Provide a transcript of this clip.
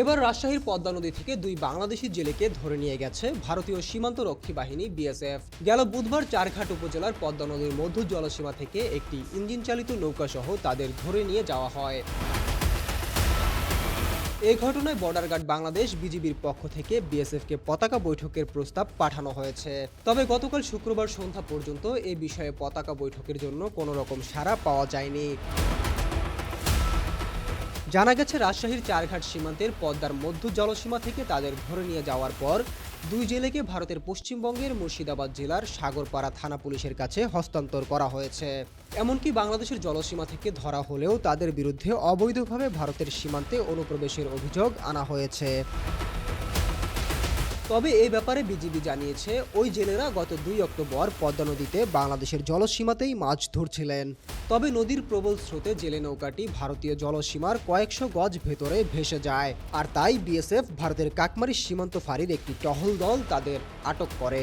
এবার রাজশাহীর পদ্মা নদী থেকে দুই বাংলাদেশি জেলেকে ধরে নিয়ে গেছে ভারতীয় সীমান্ত রক্ষী বাহিনী বিএসএফ। গেল বুধবার চারঘাট উপজেলার পদ্মা নদীর মধ্য জলসীমা থেকে একটি ইঞ্জিন চালিত নৌকা সহ তাদের ধরে নিয়ে যাওয়া হয়। এই ঘটনায় বর্ডার গার্ড বাংলাদেশ বিজিবির পক্ষ থেকে বিএসএফকে পতাকা বৈঠকের প্রস্তাব পাঠানো হয়েছে। তবে গতকাল শুক্রবার সন্ধ্যা পর্যন্ত এ বিষয়ে পতাকা বৈঠকের জন্য কোনো রকম সাড়া পাওয়া যায়নি। জানা গেছে, রাজশাহীর চারঘাট সীমান্তের পদ্মার মধ্য জলসীমা থেকে তাদের ধরে নিয়ে যাওয়ার পর দুই জেলেকে ভারতের পশ্চিমবঙ্গের মুর্শিদাবাদ জেলার সাগরপাড়া থানা পুলিশের কাছে হস্তান্তর করা হয়েছে। এমনকি বাংলাদেশের জলসীমা থেকে ধরা হলেও তাদের বিরুদ্ধে অবৈধভাবে ভারতের সীমান্তে অনুপ্রবেশের অভিযোগ আনা হয়েছে। তবে এই ব্যাপারে বিজিবি জানিয়েছে, ওই জেলেরা গত দুই অক্টোবর পদ্মা নদীতে বাংলাদেশের জলসীমাতেই মাছ ধরছিলেন। তবে নদীর প্রবল স্রোতে জেলে নৌকাটি ভারতীয় জলসীমার কয়েকশো গজ ভেতরে ভেসে যায় আর তাই বিএসএফ, ভারতের কাকমারি সীমান্ত ফাঁড়ির একটি টহল দল তাদের আটক করে।